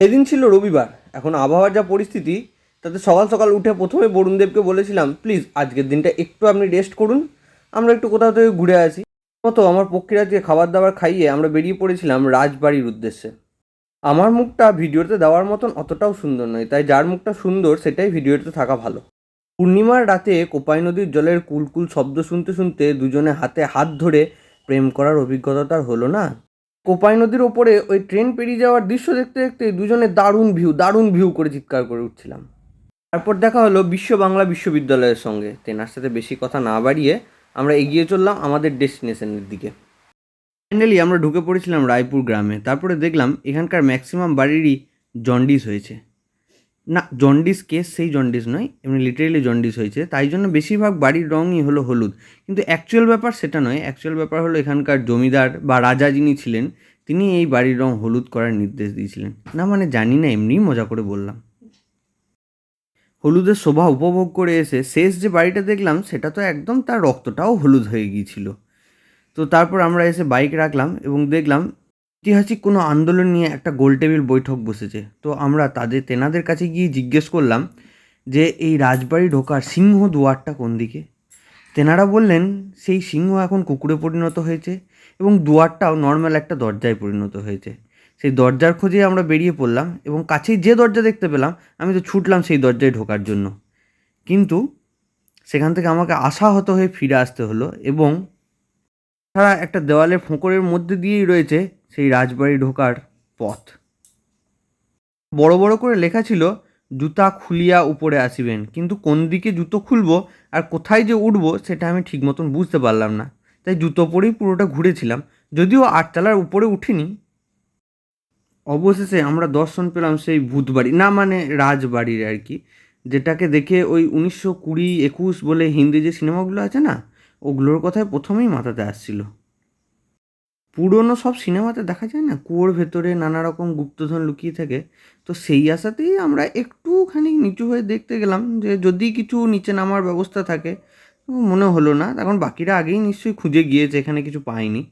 সেদিন ছিল রবিবার। এখন আবহাওয়ার যা পরিস্থিতি, তাতে সকাল সকাল উঠে প্রথমে বরুণদেবকে বলেছিলাম, প্লিজ, আজকের দিনটা একটু আপনি রেস্ট করুন। আমরা একটু কোথাও থেকে ঘুরে আসি। মতো আমার পক্ষীর আজকে খাবার দাবার খাইয়ে আমরা বেরিয়ে পড়েছিলাম রাজবাড়ির উদ্দেশ্যে। আমার মুখটা ভিডিওতে দেওয়ার মতন অতটাও সুন্দর নয়, তাই যার মুখটা সুন্দর সেটাই ভিডিওতে থাকা ভালো। পূর্ণিমার রাতে কোপাই নদীর জলের কুলকুল শব্দ শুনতে শুনতে দুজনে হাতে হাত ধরে প্রেম করার অভিজ্ঞতা তার হলো না। কোপাই নদীর ওপরে ওই ট্রেন পেরিয়ে যাওয়ার দৃশ্য দেখতে দেখতে দুজনে দারুণ ভিউ দারুণ ভিউ করে চিৎকার করে উঠছিলাম। তারপর দেখা হলো বিশ্ব বাংলা বিশ্ববিদ্যালয়ের সঙ্গে। তেনার সাথে বেশি কথা না বাড়িয়ে আমরা এগিয়ে চললাম আমাদের ডেস্টিনেশনের দিকে। ফাইনালি আমরা ঢুকে পড়েছিলাম রায়পুর গ্রামে। তারপরে দেখলাম এখানকার ম্যাক্সিমাম বাড়িরই জন্ডিস হয়েছে। না, জন্ডিস কেস সেই জন্ডিস নয়, এমনি লিটারেলি জন্ডিস হয়েছে। তাই জন্য বেশিরভাগ বাড়ির রঙই হলো হলুদ। কিন্তু অ্যাকচুয়াল ব্যাপার সেটা নয় অ্যাকচুয়াল ব্যাপার হলো এখানকার জমিদার বা রাজা যিনি ছিলেন, তিনি এই বাড়ির রং হলুদ করার নির্দেশ দিয়েছিলেন। না মানে জানি না, এমনিই মজা করে বললাম। হলুদের শোভা উপভোগ করে এসে শেষ যে বাড়িটা দেখলাম, সেটা তো একদম তার রক্তটাও হলুদ হয়ে গিয়েছিল। তো তারপর আমরা এসে বাইক রাখলাম এবং দেখলাম ঐতিহাসিক কোনো আন্দোলন নিয়ে একটা গোল টেবিল বৈঠক বসেছে। তো আমরা তাদের তেনাদের কাছে গিয়ে জিজ্ঞেস করলাম যে, এই রাজবাড়ি ঢোকার সিংহ দুয়ারটা কোন দিকে? তেনারা বললেন, সেই সিংহ এখন কুকুরে পরিণত হয়েছে এবং দুয়ারটাও নর্মাল একটা দরজায় পরিণত হয়েছে। সেই দরজার খোঁজে আমরা বেরিয়ে পড়লাম এবং কাছেই যে দরজা দেখতে পেলাম, আমি তো ছুটলাম সেই দরজায় ঢোকার জন্য। কিন্তু সেখান থেকে আমাকে আশাহত হয়ে ফিরে আসতে হলো এবং ছাড়া একটা দেওয়ালের ফোঁকরের মধ্যে দিয়েই রয়েছে সেই রাজবাড়ি ঢোকার পথ। বড় বড় করে লেখা ছিল, জুতা খুলিয়া উপরে আসিবেন। কিন্তু কোন দিকে জুতো খুলবো আর কোথায় যে উঠব সেটা আমি ঠিক মতন বুঝতে পারলাম না। তাই জুতো পরেই পুরোটা ঘুরেছিলাম। যদিও আটতলার উপরে উঠিনি। অবশেষে আমরা দর্শন পেলাম সেই ভূতবাড়ি, না মানে রাজবাড়ির আর কি, যেটাকে দেখে ওই উনিশশো কুড়ি একুশ বলে হিন্দি যে সিনেমাগুলো আছে না, ওগুলোর কথাই প্রথমেই মাথাতে আসছিল। পুরনো সব সিনেমাতে দেখা যায় না? কুয়োর ভেতরে নানা রকম গুপ্তধন লুকিয়ে থাকে। তো সেই আশাতেই আমরা একটুখানি নিচু হয়ে দেখতে গেলাম যে যদি কিছু নিচে নামার ব্যবস্থা থাকে মনে হলো না। এখন বাকিরা আগেই নিশ্চয়ই খুঁজে গিয়েছে, এখানে কিছু পায়নি।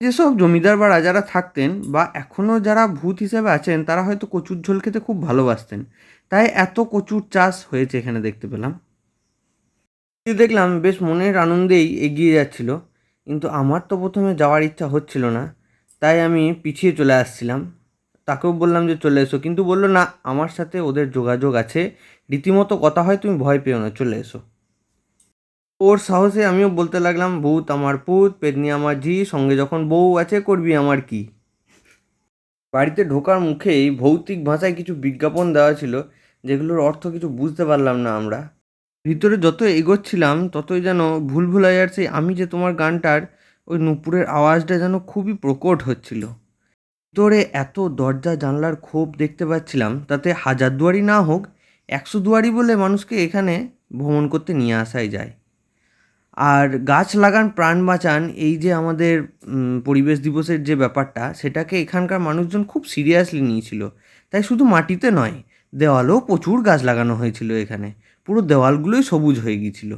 যেসব জমিদার বা রাজারা থাকতেন বা এখনও যারা ভূত হিসেবে আছেন, তারা হয়তো কচুর ঝোল খেতে খুব ভালোবাসতেন। তাই এত কচুর চাষ হয়েছে এখানে দেখতে পেলাম। দেখলাম, বেশ মনের আনন্দেই এগিয়ে যাচ্ছিল। কিন্তু আমার তো প্রথমে যাওয়ার ইচ্ছা হচ্ছিল না, তাই আমি পিছিয়ে চলে আসছিলাম। তাকেও বললাম যে চলে এসো, কিন্তু বলল, না, আমার সাথে ওদের যোগাযোগ আছে। রীতিমতো কথা হয়, তুমি ভয় পেও না, চলে এসো। ওর সাহসে আমিও বলতে লাগলাম, ভূত আমার পুত, পেতনি আমার ঝি সঙ্গে যখন বউ আছে, করবি আমার কি? বাড়িতে ঢোকার মুখেই ভৌতিক ভাষায় কিছু বিজ্ঞাপন দেওয়া ছিল, যেগুলোর অর্থ কিছু বুঝতে পারলাম না আমরা। ভিতরে যত এগোচ্ছিলাম, ততই যেন ভুল ভুলাইয়ার সেই আমি যে তোমার গানটার ওই নুপুরের আওয়াজটা যেন খুবই প্রকট হচ্ছিল। ভিতরে এত দরজা জানলার ক্ষোভ দেখতে পাচ্ছিলাম, তাতে হাজার দুয়ারি না হোক, একশো দুয়ারি বলে মানুষকে এখানে ভ্রমণ করতে নিয়ে আসাই যায়। আর গাছ লাগান, প্রাণ বাঁচান, এই যে আমাদের পরিবেশ দিবসের যে ব্যাপারটা, সেটাকে এখানকার মানুষজন খুব সিরিয়াসলি নিয়েছিল। তাই শুধু মাটিতে নয়, দেওয়ালেও প্রচুর গাছ লাগানো হয়েছিল এখানে। পুরো দেওয়ালগুলোই সবুজ হয়ে গিয়েছিল।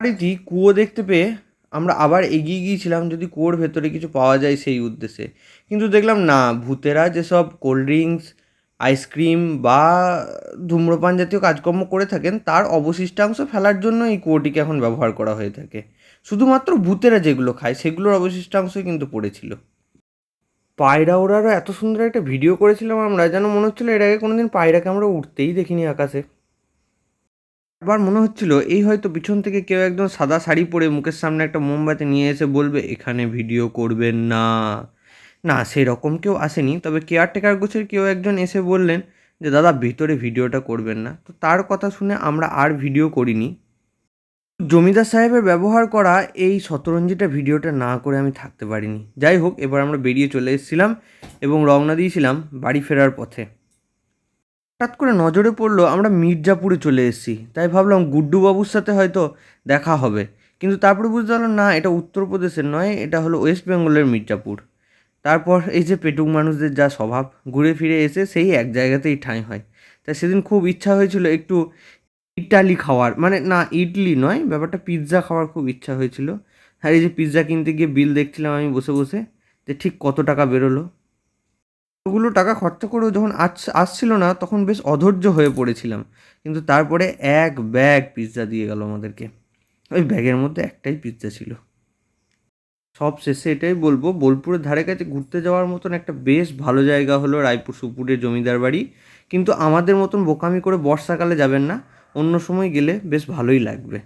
কি কুয়ো দেখতে পেয়ে আমরা আবার এগিয়ে গিয়েছিলাম যদি কুয়োর ভেতরে কিছু পাওয়া যায় সেই উদ্দেশ্যে। কিন্তু দেখলাম না, ভূতেরা যেসব কোল্ড ড্রিঙ্কস, আইসক্রিম বা ধূম্রপান জাতীয় কাজকর্ম করে থাকেন, তার অবশিষ্টাংশ ফেলার জন্য এই কুয়োটিকে এখন ব্যবহার করা হয়ে থাকে। শুধুমাত্র ভূতেরা যেগুলো খায়, সেগুলোর অবশিষ্টাংশই কিন্তু পড়েছিল। পায়রা ওড়ারও এত সুন্দর একটা ভিডিও করেছিলাম আমরা, যেন মনে হচ্ছিল এর আগে কোনোদিন পায়রাকে আমরা উঠতেই দেখিনি আকাশে। আবার মনে হচ্ছিল, এই হয়তো পিছন থেকে কেউ একদম সাদা শাড়ি পরে মুখের সামনে একটা মোমবাতি নিয়ে এসে বলবে, এখানে ভিডিও করবেন না। না, সেরকম কেউ আসেনি। তবে কেয়ারটেকার গোছের কেউ একজন এসে বললেন যে, দাদা, ভিতরে ভিডিওটা করবেন না। তো তার কথা শুনে আমরা আর ভিডিও করিনি। জমিদার সাহেবের ব্যবহার করা এই শতরঞ্জিটা ভিডিওটা না করে আমি থাকতে পারিনি। যাই হোক, এবার আমরা বেরিয়ে চলে এসেছিলাম এবং রওনা দিয়েছিলাম বাড়ি ফেরার পথে। হঠাৎ করে নজরে পড়ল, আমরা মির্জাপুরে চলে এসেছি। তাই ভাবলাম গুড্ডু বাবুর সাথে হয়তো দেখা হবে। কিন্তু তারপরে বুঝতে পারলাম, না, এটা উত্তরপ্রদেশের নয়, এটা হলো ওয়েস্ট বেঙ্গলের মির্জাপুর। তারপর এই যে পেটুক মানুষদের যা স্বভাব, ঘুরে ফিরে এসে সেই এক জায়গাতেই ঠাঁই হয়। তাই সেদিন খুব ইচ্ছা হয়েছিল একটু ইটালি খাওয়ার মানে না, ইডলি নয়, ব্যাপারটা পিৎজা খাওয়ার খুব ইচ্ছা হয়েছিল। আর এই যে পিৎজা কিনতে গিয়ে বিল দেখছিলাম আমি বসে বসে, যে ঠিক কত টাকা বেরোলো। ওগুলো টাকা খরচা করেও যখন আস আসছিল না, তখন বেশ অধৈর্য হয়ে পড়েছিলাম। কিন্তু তারপরে এক ব্যাগ পিৎজা দিয়ে গেল আমাদেরকে। ওই ব্যাগের মধ্যে একটাই পিৎজা ছিল। সব শেষে এটাই বলব, বোলপুরের ধারে কাছে ঘুরতে যাওয়ার মতন একটা বেশ ভালো জায়গা হলো রায়পুর সুপুরের জমিদার বাড়ি। কিন্তু আমাদের মতন বোকামি করে বর্ষাকালে যাবেন না, অন্য সময় গেলে বেশ ভালোই লাগবে।